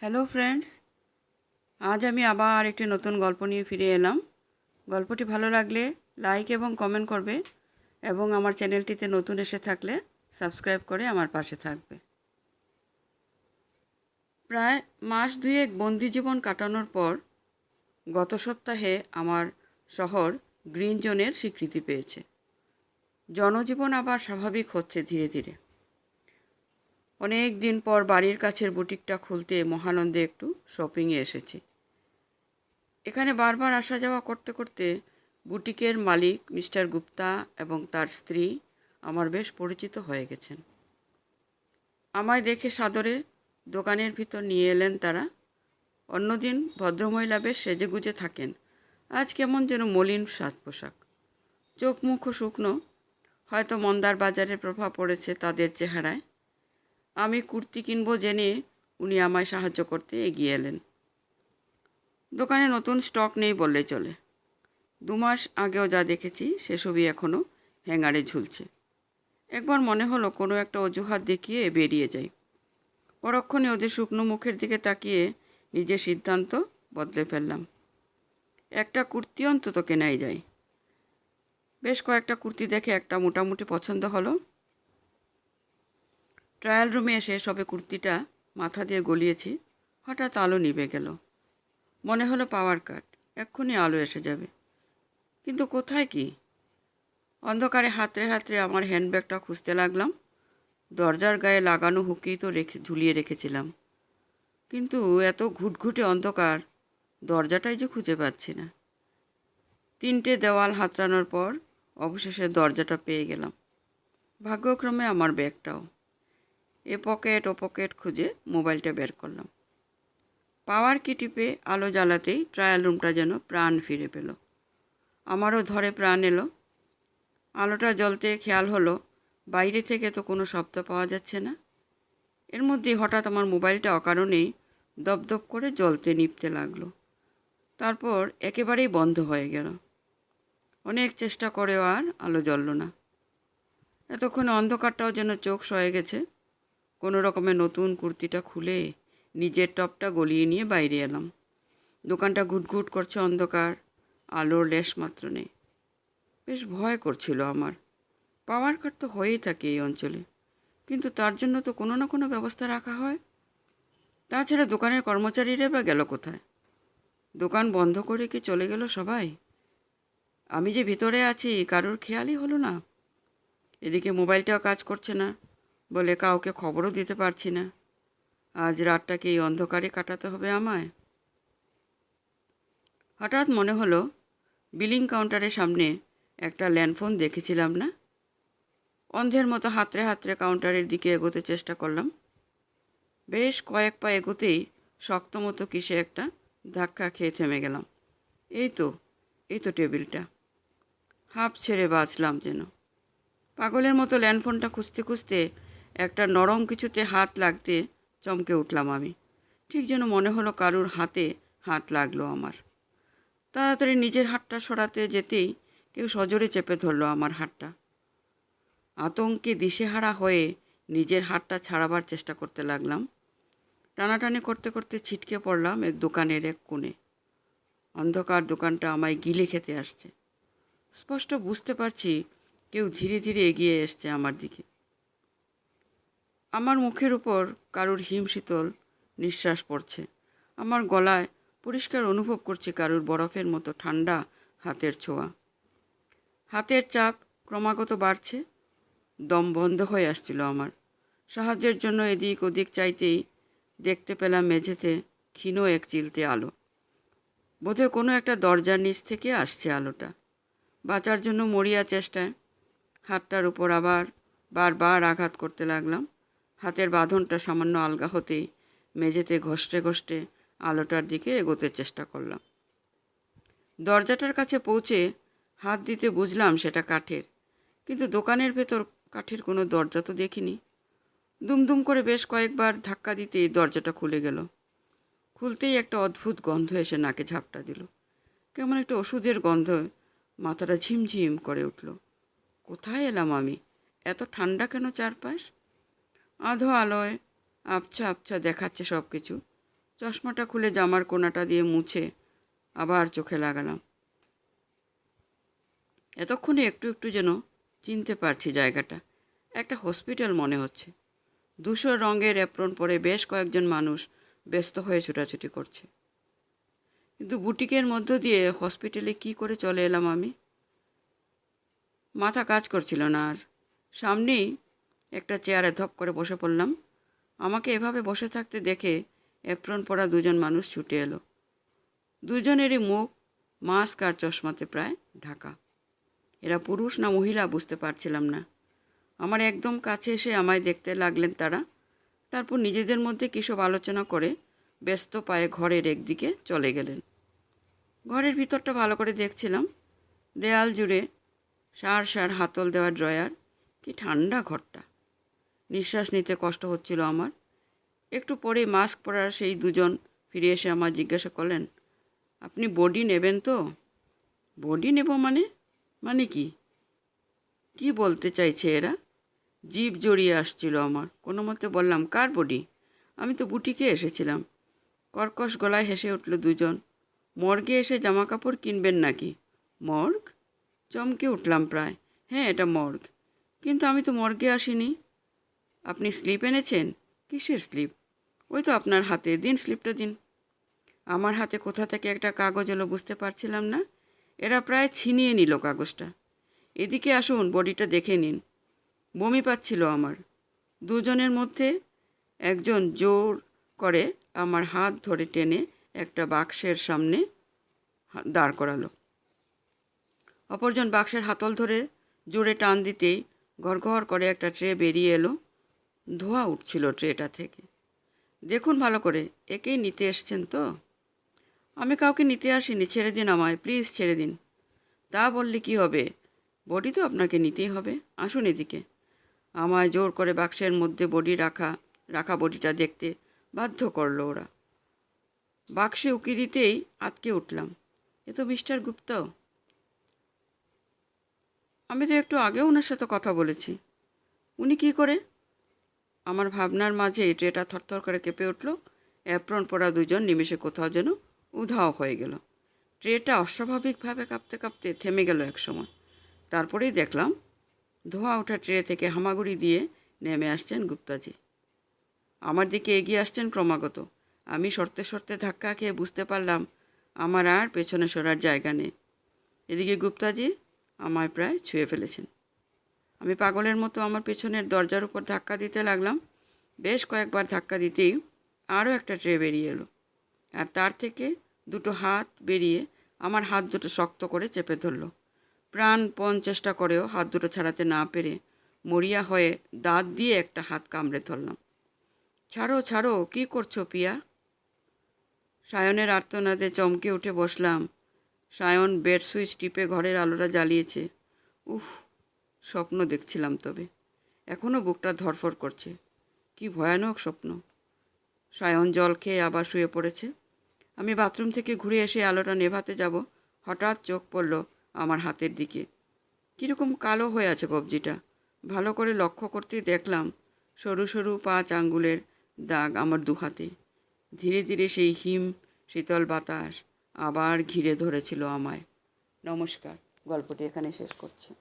Hello friends আজ আমি আবার একটি নতুন গল্প নিয়ে ফিরে এলাম। গল্পটি ভালো লাগলে লাইক এবং কমেন্ট করবে এবং আমার চ্যানেলটিতে নতুন এসে থাকলে সাবস্ক্রাইব করে আমার পাশে থাকবে। প্রায় মাস দুয়েক বন্দি জীবন কাটানোর পর গত সপ্তাহে আমার শহর গ্রিন জোনের স্বীকৃতি পেয়েছে। জনজীবন আবার স্বাভাবিক হচ্ছে ধীরে ধীরে। অনেক দিন পর বাড়ির কাছের বুটিকটা খুলতে মহানন্দে একটু শপিংয়ে এসেছি। এখানে বারবার আসা যাওয়া করতে করতে বুটিকের মালিক মিস্টার গুপ্তা এবং তার স্ত্রী আমার বেশ পরিচিত হয়ে গেছেন। আমায় দেখে সাদরে দোকানের ভিতর নিয়ে এলেন তারা। অন্যদিন ভদ্রমহিলা বেশ সেজেগুজে থাকেন। আজ কেমন যেন মলিন সাজ পোশাক চোখ মুখও শুকনো। হয়তো মন্দার বাজারের প্রভাব পড়েছে তাদের চেহারায়। আমি কুর্তি কিনবো জেনে উনি আমায় সাহায্য করতে এগিয়ে এলেন। দোকানে নতুন স্টক নেই বললে চলে। দু মাস আগেও যা দেখেছি, সেসবই এখনও হ্যাঙ্গারে ঝুলছে। একবার মনে হলো কোনো একটা অজুহাত দেখিয়ে বেরিয়ে যাই। পরক্ষণে ওদের শুকনো মুখের দিকে তাকিয়ে নিজের সিদ্ধান্ত বদলে ফেললাম। একটা কুর্তি অন্তত কেনাই যায়। বেশ কয়েকটা কুর্তি দেখে একটা মোটামুটি পছন্দ হলো। ট্রায়াল রুমে এসে সবে কুর্তিটা মাথা দিয়ে গলিয়েছি, হঠাৎ আলো নিভে গেল। মনে হলো পাওয়ার কাট, এক্ষুনি আলো এসে যাবে। কিন্তু কোথায় কি? অন্ধকারে হাতড়ে হাতড়ে আমার হ্যান্ডব্যাগটা খুঁজতে লাগলাম। দরজার গায়ে লাগানো হুকেই তো রেখে ঝুলিয়ে রেখেছিলাম। কিন্তু এত ঘুটঘুটে অন্ধকার, দরজাটাই যে খুঁজে পাচ্ছি না। তিনটে দেওয়াল হাতড়ানোর পর অবশেষে দরজাটা পেয়ে গেলাম। ভাগ্যক্রমে আমার ব্যাগটাও। এ পকেট ও পকেট খুঁজে মোবাইলটা বের করলাম। পাওয়ার কি টিপে আলো জ্বালাতেই ট্রায়াল রুমটা যেন প্রাণ ফিরে পেল। আমারও ধরে প্রাণ এলো। আলোটা জ্বলতে খেয়াল হলো, বাইরে থেকে তো কোনো শব্দ পাওয়া যাচ্ছে না। এর মধ্যেই হঠাৎ আমার মোবাইলটা অকারণেই দপদপ করে জ্বলতে নিপতে লাগল। তারপর একেবারেই বন্ধ হয়ে গেল। অনেক চেষ্টা করেও আর আলো জ্বলল না। এতক্ষণ অন্ধকারটাও যেন চোখ সয়ে গেছে। কোনো রকমে নতুন কুর্তিটা খুলে নিজের টপটা গলিয়ে নিয়ে বাইরে এলাম। দোকানটা ঘুটঘুট করছে অন্ধকার, আলোর লেশ মাত্র নেই। বেশ ভয় করছিল আমার। পাওয়ার কাট তো হয়েই থাকে এই অঞ্চলে। কিন্তু তার জন্য তো কোনো না কোনো ব্যবস্থা রাখা হয়। তাছাড়া দোকানের কর্মচারীরা বা গেল কোথায়? দোকান বন্ধ করে কি চলে গেল সবাই? আমি যে ভিতরে আছি, কারোর খেয়ালই হলো না। এদিকে মোবাইলটাও কাজ করছে না। বলে কাউকে খবরও দিতে পারছি না। আজ রাতটাকে এই অন্ধকারে কাটাতে হবে আমায়? হঠাৎ মনে হলো, বিলিং কাউন্টারের সামনে একটা ল্যান্ডফোন দেখেছিলাম না? অন্ধের মতো হাতরে হাতরে কাউন্টারের দিকে এগোতে চেষ্টা করলাম। বেশ কয়েক পা এগোতেই শক্ত মতো কিসে একটা ধাক্কা খেয়ে থেমে গেলাম। এই তো এই তো টেবিলটা। হাফ ছেড়ে বাঁচলাম যেন। পাগলের মতো ল্যান্ডফোনটা খুঁজতে খুঁজতে একটা নরম কিছুতে হাত লাগতে চমকে উঠলাম আমি। ঠিক যেন মনে হলো কারুর হাতে হাত লাগল আমার। তাড়াতাড়ি নিজের হাতটা সরাতে যেতেই কেউ সজোরে চেপে ধরলো আমার হাতটা। আতঙ্কে দিশেহারা হয়ে নিজের হাতটা ছাড়াবার চেষ্টা করতে লাগলাম। টানাটানি করতে করতে ছিটকে পড়লাম এক দোকানের এক কোণে। অন্ধকার দোকানটা আমায় গিলে খেতে আসছে। স্পষ্ট বুঝতে পারছি কেউ ধীরে ধীরে এগিয়ে এসছে আমার দিকে। আমার মুখের উপর কারুর হিমশীতল নিঃশ্বাস পড়ছে। আমার গলায় পরিষ্কার অনুভব করছি কারুর বরফের মতো ঠান্ডা হাতের ছোঁয়া। হাতের চাপ ক্রমাগত বাড়ছে। দম বন্ধ হয়ে আসছিল আমার। সাহায্যের জন্য এদিক ওদিক চাইতেই দেখতে পেলাম মেঝেতে ক্ষীণ এক চিলতে আলো। বোধহয় কোনো একটা দরজার নিচ থেকে আসছে আলোটা। বাঁচার জন্য মরিয়া চেষ্টায় হাতটার উপর আবার বারবার আঘাত করতে লাগলাম। হাতের বাঁধনটা সামান্য আলগা হতেই মেঝেতে ঘষ্টে ঘষ্টে আলোটার দিকে এগোতে চেষ্টা করলাম। দরজাটার কাছে পৌঁছে হাত দিতে বুঝলাম সেটা কাঠের, কিন্তু দোকানের ভেতর কাঠের কোনো দরজা তো দেখিনি। দুমদুম করে বেশ কয়েকবার ধাক্কা দিতেই দরজাটা খুলে গেল। খুলতেই একটা অদ্ভুত গন্ধ এসে নাকে ঝাপটা দিল। কেমন একটা ওষুধের গন্ধ, মাথাটা ঝিমঝিম করে উঠল। কোথায় এলাম আমি? এত ঠান্ডা কেন চারপাশ? আধো আলোয় আবছা আবছা দেখাচ্ছে সব কিছু চশমাটা খুলে জামার কোনাটা দিয়ে মুছে আবার চোখে লাগালাম। এতক্ষণে একটু একটু যেন চিনতে পারছি জায়গাটা। একটা হসপিটাল মনে হচ্ছে। দুশো রঙের অ্যাপ্রন পরে বেশ কয়েকজন মানুষ ব্যস্ত হয়ে ছোটাছুটি করছে। কিন্তু বুটিকের মধ্য দিয়ে হসপিটালে কি করে চলে এলাম আমি? মাথা কাজ করছিল না আর। সামনেই একটা চেয়ারে ধপ করে বসে পড়লাম। আমাকে এভাবে বসে থাকতে দেখে অ্যাপ্রন পরা দুজন মানুষ ছুটে এলো। দুজনেরই মুখ, মাস্ক আর চশমাতে প্রায় ঢাকা। এরা পুরুষ না মহিলা বুঝতে পারছিলাম না। আমার একদম কাছে এসে আমায় দেখতে লাগলেন তারা। তারপর নিজেদের মধ্যে কিসব আলোচনা করে ব্যস্ত পায়ে ঘরের একদিকে চলে গেলেন। ঘরের ভিতরটা ভালো করে দেখছিলাম। দেয়াল জুড়ে সার সার হাতল দেওয়া ড্রয়ার। কি ঠান্ডা ঘরটা। নিঃশ্বাস নিতে কষ্ট হচ্ছিল আমার। একটু পরে মাস্ক পরার সেই দুজন ফিরে এসে আমার জিজ্ঞাসা করলেন, আপনি বডি নেবেন তো? বডি নেব মানে? মানে কি? কি বলতে চাইছে এরা? জিভ জড়িয়ে আসছিল আমার। কোনো মতে বললাম, কার বডি? আমি তো বুটিকে এসেছিলাম। কর্কশ গলায় হেসে উঠল দুজন, মর্গে এসে জামা কাপড় কিনবেন নাকি? মর্গ? চমকে উঠলাম প্রায়। হ্যাঁ এটা মর্গ। কিন্তু আমি তো মর্গে আসিনি। আপনি স্লিপ এনেছেন? কিসের স্লিপ ওই তো আপনার হাতে, দিন স্লিপটা দিন। আমার হাতে কোথা থেকে একটা কাগজ এলো বুঝতে পারছিলাম না। এরা প্রায় ছিনিয়ে নিল কাগজটা। এদিকে আসুন, বডিটা দেখে নিন। বমি পাচ্ছিল আমার। দুজনের মধ্যে একজন জোর করে আমার হাত ধরে টেনে একটা বাক্সের সামনে দাঁড় করালো। অপরজন বাক্সের হাতল ধরে জোরে টান দিতেই ঘর ঘর করে একটা ট্রে বেরিয়ে এলো। ধোঁয়া উঠছিল ট্রেটা থেকে। দেখুন ভালো করে, একেই নিতে এসছেন তো? আমি কাউকে নিতে আসিনি, ছেড়ে দিন আমায়, প্লিজ ছেড়ে দিন। তা বললে কি হবে? বডি তো আপনাকে নিতেই হবে। আসুন এদিকে। আমায় জোর করে বাক্সের মধ্যে বডি রাখা রাখা বডিটা দেখতে বাধ্য করল ওরা। বাক্সে উকি দিতেই আটকে উঠলাম। এ তো মিস্টার গুপ্ত। আমি তো একটু আগে ওনার সাথে কথা বলেছি। উনি কি করে? আমার ভাবনার মাঝে ট্রেটা থরথর করে কেঁপে উঠল। অ্যাপ্রন পরা দুজন নিমেষে কোথাও যেন উধাও হয়ে গেল। ট্রেটা অস্বাভাবিকভাবে কাঁপতে কাঁপতে থেমে গেল একসময় তারপরেই দেখলাম, ধোঁয়া ওঠা ট্রে থেকে হামাগুড়ি দিয়ে নেমে আসছেন গুপ্তাজি। আমার দিকে এগিয়ে আসছেন ক্রমাগত। আমি সরতে সরতে ধাক্কা খেয়ে বুঝতে পারলাম, আমার আর পেছনে সরার জায়গা নেই। এদিকে গুপ্তাজি আমায় প্রায় ছুঁয়ে ফেলেছেন। আমি পাগলের মতো আমার পেছনের দরজার উপর ধাক্কা দিতে লাগলাম। বেশ কয়েকবার ধাক্কা দিতেই আরও একটা ট্রে বেরিয়ে এলো। আর তার থেকে দুটো হাত বেরিয়ে আমার হাত দুটো শক্ত করে চেপে ধরলো। প্রাণপণ চেষ্টা করেও হাত দুটো ছাড়াতে না পেরে মরিয়া হয়ে দাঁত দিয়ে একটা হাত কামড়ে ধরলাম। ছাড়ো ছাড়ো, কি করছ পিয়া? সায়নের আর্তনাদে চমকে উঠে বসলাম। সায়ন বেড সুইচ টিপে ঘরের আলোটা জ্বালিয়েছে। উফ স্বপ্ন দেখছিলাম তবে। এখনও বুকটা ধরফর করছে। কি ভয়ানক স্বপ্ন। সায়ন জল খেয়ে আবার শুয়ে পড়েছে। আমি বাথরুম থেকে ঘুরে এসে আলোটা নেভাতে যাব। হঠাৎ চোখ পড়ল আমার হাতের দিকে। কীরকম কালো হয়ে আছে কবজিটা। ভালো করে লক্ষ্য করতেই দেখলাম সরু সরু পাঁচ আঙ্গুলের দাগ আমার দু হাতে। ধীরে ধীরে সেই হিম, শীতল বাতাস আবার ঘিরে ধরেছিল আমায়। নমস্কার। গল্পটি এখানে শেষ করছি।